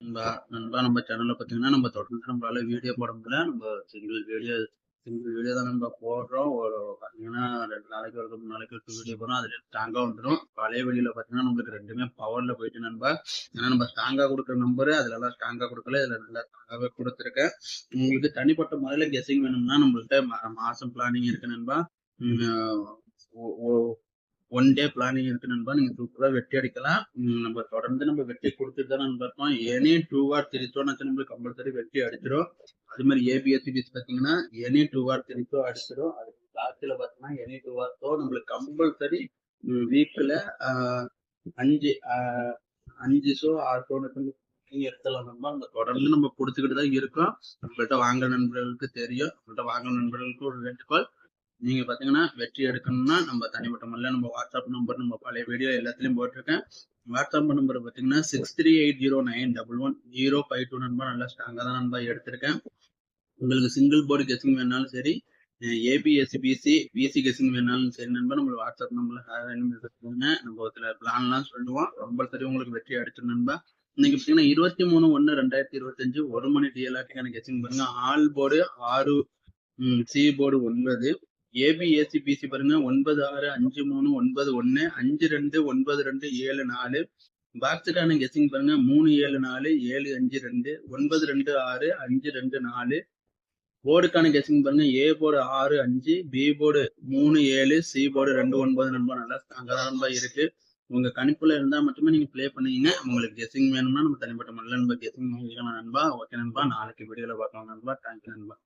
நண்பா நண்பா நம்ம சேனல்ல பாத்தீங்கன்னா நம்ம தொடர்ந்து நம்மளால வீடியோ போட முடியல. நம்ம சிங்கிள் வீடியோ சிங்கிள் வீடியோ தான் நம்ம போடுறோம். ஒரு பாத்தீங்கன்னா ரெண்டு நாளைக்கு ஒரு மூணு நாளைக்கு ஒரு வீடியோ போடுறோம். அதுல ஸ்ட்ராங்கா வந்துடும் பழைய வெளியில பாத்தீங்கன்னா நம்மளுக்கு ரெண்டுமே பவர்ல போயிட்டு நண்பா. ஏன்னா நம்ம ஸ்ட்ராங்கா கொடுக்குற நம்பரு அதுல எல்லாம் ஸ்ட்ராங்கா கொடுக்கல. இதுல நல்லா ஸ்ட்ராங்காவே கொடுத்துருக்கேன். உங்களுக்கு தனிப்பட்ட முறையில கெஸிங் வேணும்னா நம்மள்ட்ட மா- மாசம் பிளானிங் இருக்கு நண்பா. ஒன் டே பிளானிங் இருக்கு நண்பா. நீங்க சூப்பரா வெட்டி அடிக்கலாம். நம்ம தொடர்ந்து நம்ம வெட்டி கொடுத்துட்டு தான் நண்பா இருக்கோம். Any two or three throw நம்மளுக்கு கம்பல்சரி வெட்டி அடிச்சிடும் அது மாதிரி ஏபிஎஸ்சி பீஸ் பாத்தீங்கன்னா any two or three throw அடிச்சிடும் அது லாஸ்ட்ல பாத்தீங்கன்னா எனி டூ ஆர் த்ரோ நம்மளுக்கு கம்பல்சரி வீக்ல அஞ்சு அஞ்சு ஷோ ஆறு ஷோ நீங்க நண்பா. நம்ம தொடர்ந்து நம்ம கொடுத்துக்கிட்டு தான் இருக்கோம். நம்மள்ட்ட வாங்குற நண்பர்களுக்கு தெரியும். நம்மள்ட்ட வாங்குற நண்பர்களுக்கு ஒரு வேண்டுகோள். நீங்க பாத்தீங்கன்னா வெற்றி எடுக்கணும்னா நம்ம தனிப்பட்ட முறையில் நம்ம வாட்ஸ்அப் நம்பர் நம்ம பழைய வீடியோ எல்லாத்துலேயும் போட்டிருக்கேன். வாட்ஸ்அப் நம்பர் பாத்தீங்கன்னா six three eight zero nine double one zero five two நண்பா நல்லா ஸ்ட்ராங்கா தான் நண்பா எடுத்திருக்கேன். உங்களுக்கு சிங்கிள் போர்டு கெஸிங் வேணாலும் சரி ஏபிஎஸ்சி பிசி பிசி கெஸிங் வேணாலும் சரி நண்பா நம்ம வாட்ஸ்அப் நம்பர்ல நம்ம சில பிளான்லாம் சொல்லுவோம். ரொம்ப சரி உங்களுக்கு வெற்றி அடிச்சிடும் நண்பா. இன்னைக்கு பாத்தீங்கன்னா இருபத்தி மூணு ஒன்னு ரெண்டாயிரத்தி இருபத்தஞ்சு ஒரு மணி டிஎல்ஆர்டிக்கான கெஸிங் பாருங்க. ஆல் போர்டு ஆறு சி போர்டு ஒன்பது ஏபிஎஸ்சி பிசி பாருங்க. ஒன்பது ஆறு அஞ்சு மூணு ஒன்பது ஒன்னு அஞ்சு ரெண்டு ஒன்பது ரெண்டு ஏழு நாலு. பாக்ஸுக்கான கெஸிங் பாருங்க. மூணு ஏழு நாலு ஏழு அஞ்சு ரெண்டு ஒன்பது ரெண்டு ஆறு அஞ்சு ரெண்டு நாலு. போர்டுக்கான கெஸிங் பாருங்க. ஏ போர்டு ஆறு அஞ்சு பி போர்டு மூணு ஏழு சி போர்டு ரெண்டு ஒன்பது நண்பா நல்லா அங்கதான் இருக்கு. உங்க கணிப்புல இருந்தா மட்டுமே நீங்க ப்ளே பண்ணீங்க உங்களுக்கு கெஸ்ஸிங் வேணும்னா நம்ம தனிப்பட்ட மல்ல நம்ம கெஸிங் நண்பா. ஓகே நண்பா. நாளைக்கு வீடியோல பார்க்கலாம் நண்பா. தேங்க்யூ நண்பா.